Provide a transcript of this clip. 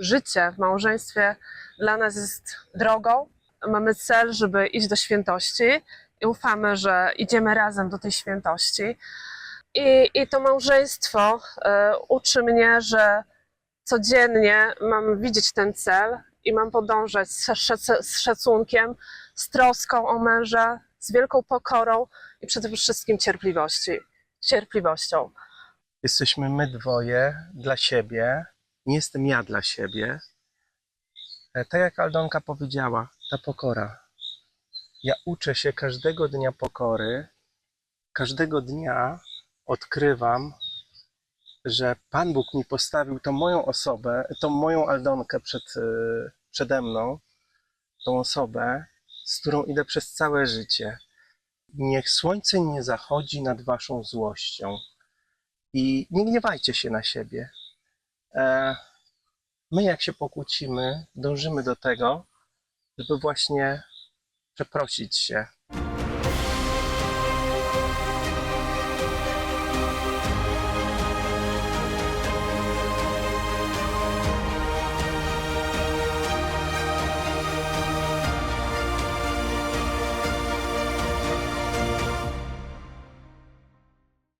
życie w małżeństwie dla nas jest drogą. Mamy cel, żeby iść do świętości i ufamy, że idziemy razem do tej świętości. I, i to małżeństwo e, uczy mnie, że codziennie mam widzieć ten cel i mam podążać z, szac- z szacunkiem, z troską o męża, z wielką pokorą i przede wszystkim cierpliwości, cierpliwością. Jesteśmy my dwoje dla siebie. Nie jestem ja dla siebie. E, Tak jak Aldonka powiedziała, ta pokora. Ja uczę się każdego dnia pokory. Każdego dnia odkrywam, że Pan Bóg mi postawił tą moją osobę, tą moją Aldonkę przed, e, przede mną, tą osobę, z którą idę przez całe życie. Niech słońce nie zachodzi nad waszą złością. I nie gniewajcie się na siebie. E, My, jak się pokłócimy, dążymy do tego, żeby właśnie przeprosić się,